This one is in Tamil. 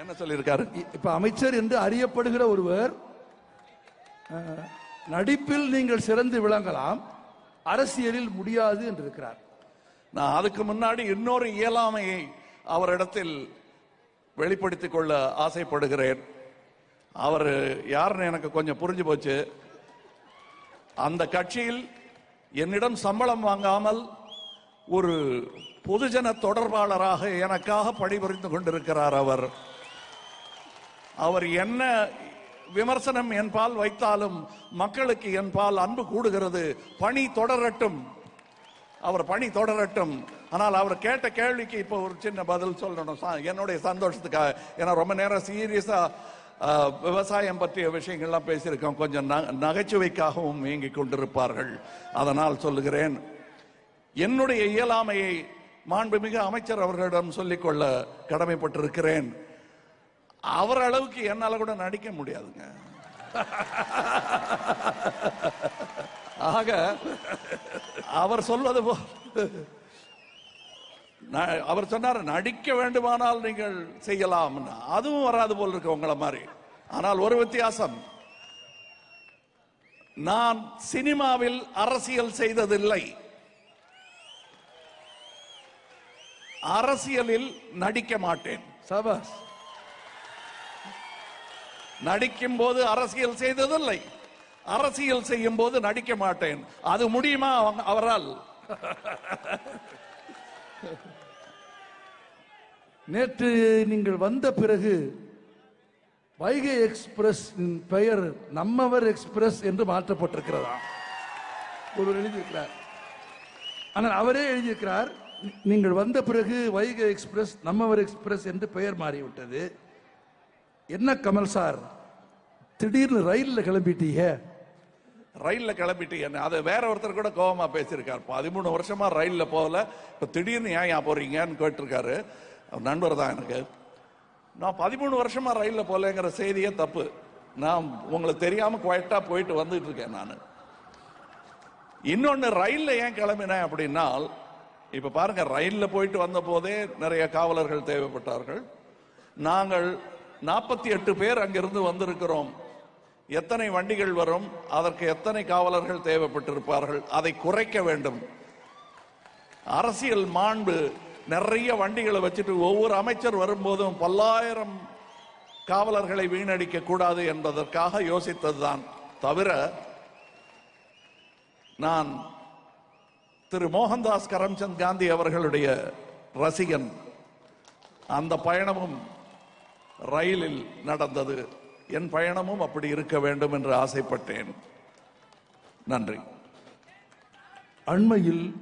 என்ன சொல்லியிருக்காரு? இப்ப அமைச்சர் என்று அறியப்படுகிற ஒருவர் நடிப்பில் நீங்கள் சிறந்து விளங்கலாம் அரசியலில் முடியாது என்று இருக்கிறார் நான் அதுக்கு முன்னாடி இன்னொரு இயலாமையை அவரிடத்தில் வெளிப்படுத்திக் கொள்ள ஆசைப்படுகிறேன். அவர் யாருன்னு எனக்கு கொஞ்சம் புரிஞ்சு போச்சு. அந்த கட்சியில் என்னிடம் சம்பளம் வாங்காமல் ஒரு பொதுஜன தொடர்பாளராக எனக்காக பணிபுரிந்து கொண்டிருக்கிறார் அவர். அவர் என்ன விமர்சனம் என்பால் வைத்தாலும் மக்களுக்கு என்பால் அன்பு கூடுகிறது. பணி தொடரட்டும். அவர் பணி தொடரட்டும். ஆனால் அவர் கேட்ட கேள்விக்கு இப்போ ஒரு சின்ன பதில் சொல்லணும். சா- என்னுடைய சந்தோஷத்துக்காக. ஏன்னா ரொம்ப நேரம் சீரியஸா விவசாயம் பற்றிய விஷயங்கள்லாம் பேசியிருக்கோம். கொஞ்சம் நகைச்சுவைக்காகவும் இயங்கிக் கொண்டிருப்பார்கள். அதனால் சொல்லுகிறேன். என்னுடைய இயலாமையை மாண்புமிகு அமைச்சர் அவர்களிடம் சொல்லிக்கொள்ள கடமைப்பட்டிருக்கிறேன். அவர் அளவுக்கு என்னால கூட நடிக்க முடியாதுங்க. ஆக அவர் சொல்வது போ அவர் சொன்னார் நடிக்க வேண்டுமானால் நீங்கள் செய்யலாம் அதுவும் வராது போல் இருக்கு உங்களை மாதிரி. ஆனால் ஒரு வித்தியாசம். நான் சினிமாவில் அரசியல் செய்ததில்லை. அரசியலில் நடிக்க மாட்டேன். சபாஸ் நடிக்கும் போது அரசியல் செய்ததில்லை. அரசியல் செய்யும் போது நடிக்க மாட்டேன். அது முடியுமா அவரால்? நேற்று நீங்கள் வந்த பிறகு வைகை எக்ஸ்பிரஸ் பெயர் நம்மவர் எக்ஸ்பிரஸ் என்று மாற்றப்பட்டிருக்கிறதா ஒருவர் எழுதியிருக்கிறார். ஆனால் அவரே எழுதியிருக்கிறார் நீங்கள் வந்த பிறகு வைகை எக்ஸ்பிரஸ் நம்மவர் எக்ஸ்பிரஸ் என்று பெயர் மாறிவிட்டது. என்ன கமல் சார்? திடீர்னு ரயிலில் கிளம்பிட்டீங்க. ரயில்ல கிளம்பிட்டீங்க அதை அது வேற ஒருத்தர் கூட கோவமா பேசியிருக்கார். பதிமூணு வருஷமா ரயில்ல போகல. இப்போ திடீர்னு ஏன் ஏன் போறீங்கன்னு கேட்டிருக்காரு. நண்பர் தான் எனக்கு. நான் பதிமூணு வருஷமா ரயில்ல போகலங்கிற செய்தியே தப்பு. நான் உங்களுக்கு தெரியாம குவைட்டா போயிட்டு வந்துட்டு இருக்கேன் நான். இன்னொன்று ரயில்ல ஏன் கிளம்பினேன் அப்படின்னா இப்ப பாருங்க ரயில்ல போயிட்டு வந்த போதே நிறைய காவலர்கள் தேவைப்பட்டார்கள். நாங்கள் நாற்பத்தி எட்டு பேர் அங்கிருந்து வந்திருக்கிறோம். எத்தனை வண்டிகள் வரும் அதற்கு எத்தனை காவலர்கள் தேவைப்பட்டிருப்பார்கள் அதை குறைக்க வேண்டும். அரசியல் மாண்பு நிறைய வண்டிகளை வச்சுட்டு ஒவ்வொரு அமைச்சர் வரும்போதும் பல்லாயிரம் காவலர்களை வீணடிக்க கூடாது என்பதற்காக யோசித்ததுதான். தவிர நான் திரு மோகன்தாஸ் கரம்சந்த் காந்தி அவர்களுடைய ரசிகன். அந்த பயணமும் ரயிலில் நடந்தது. என் பயணமும் அப்படி இருக்க வேண்டும் என்று ஆசைப்பட்டேன். நன்றி. அண்மையில்